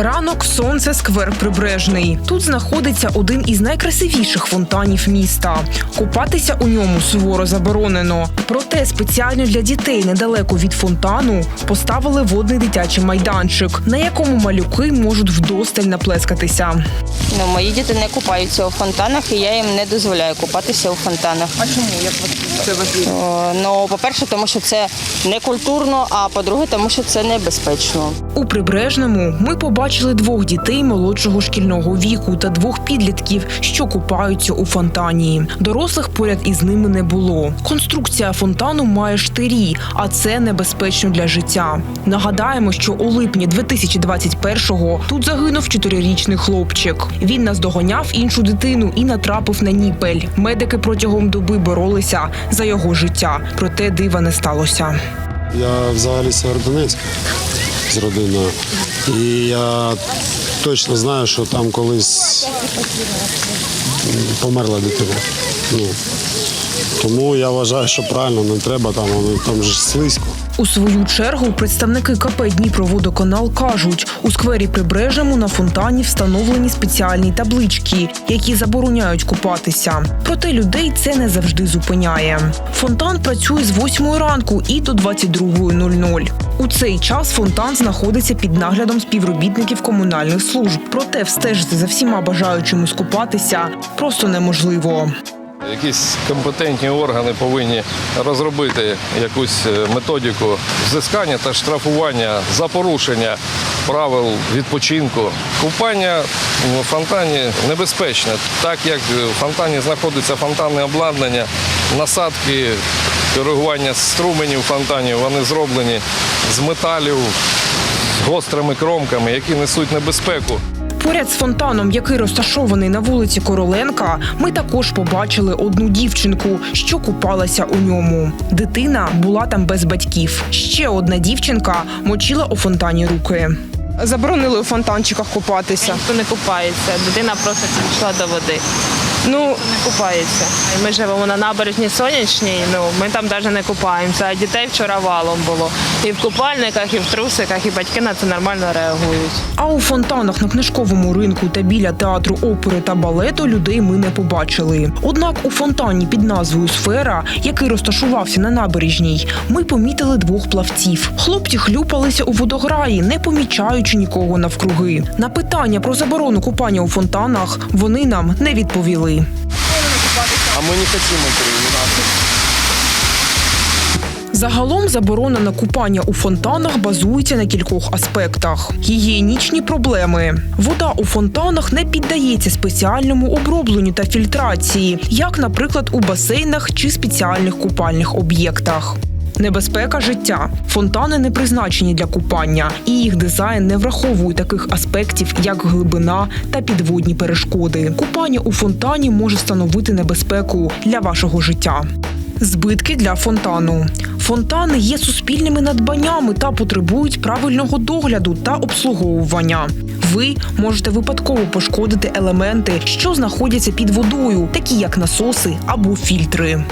Ранок, сонце, сквер прибережний. Тут знаходиться один із найкрасивіших фонтанів міста. Купатися у ньому суворо заборонено. Проте спеціально для дітей недалеко від фонтану поставили водний дитячий майданчик, на якому малюки можуть вдосталь наплескатися. Ну, мої діти не купаються у фонтанах, і я їм не дозволяю купатися у фонтанах. А чому як це важливо? Ну, по-перше, тому що це не культурно, а по-друге, тому що це небезпечно. У прибережному ми побачили двох дітей молодшого шкільного віку та двох підлітків, що купаються у фонтані. Дорослих поряд із ними не було. Конструкція фонтану має штирі, а це небезпечно для життя. Нагадаємо, що у липні 2021-го тут загинув чотирирічний хлопчик. Він наздоганяв іншу дитину і натрапив на ніпель. Медики протягом доби боролися за його життя, проте дива не сталося. Я взагалі Северодонецька з родиною. І я точно знаю, що там колись померла дитина. Ну, тому я вважаю, що правильно не треба, там, воно- там ж слизько. У свою чергу представники КП Дніпроводоканал кажуть, у сквері прибережному на фонтані встановлені спеціальні таблички, які забороняють купатися. Проте людей це не завжди зупиняє. Фонтан працює з 8 ранку і до 22.00. У цей час фонтан знаходиться під наглядом співробітників комунальних служб. Проте встежити за всіма бажаючими скупатися просто неможливо. Якісь компетентні органи повинні розробити якусь е, методику взискання та штрафування за порушення правил відпочинку. Купання в фонтані небезпечне, так як в фонтані знаходиться фонтанне обладнання, насадки коригування струменів в фонтані вони зроблені з металів з гострими кромками, які несуть небезпеку. Поряд з фонтаном, який розташований на вулиці Короленка, ми також побачили одну дівчинку, що купалася у ньому. Дитина була там без батьків. Ще одна дівчинка мочила у фонтані руки. Заборонили у фонтанчиках купатися. Ніхто не купається. Дитина просто підійшла до води. Ну Не купається. Ми живемо на набережній сонячній. Ну ми там навіть не купаємося. А дітей вчора валом було. І в купальниках, і в трусиках, і батьки на це нормально реагують. а у фонтанах на книжковому ринку та біля театру опери та балету людей ми не побачили. Однак у фонтані під назвою Сфера, який розташувався на набережній, ми помітили двох плавців. Хлопці хлюпалися у водограї, не помічаючи нікого навкруги. На питання про заборону купання у фонтанах вони нам не відповіли. А ми не хочемо перевіряти. Загалом заборона на купання у фонтанах базується на кількох аспектах: гігієнічні проблеми. Вода у фонтанах не піддається спеціальному обробленню та фільтрації, як, наприклад, у басейнах чи спеціальних купальних об'єктах. Небезпека життя. Фонтани не призначені для купання, і їх дизайн не враховує таких аспектів, як глибина та підводні перешкоди. Купання у фонтані може становити небезпеку для вашого життя. Збитки для фонтану. Фонтани є суспільними надбаннями та потребують правильного догляду та обслуговування. Ви можете випадково пошкодити елементи, що знаходяться під водою, такі як насоси або фільтри.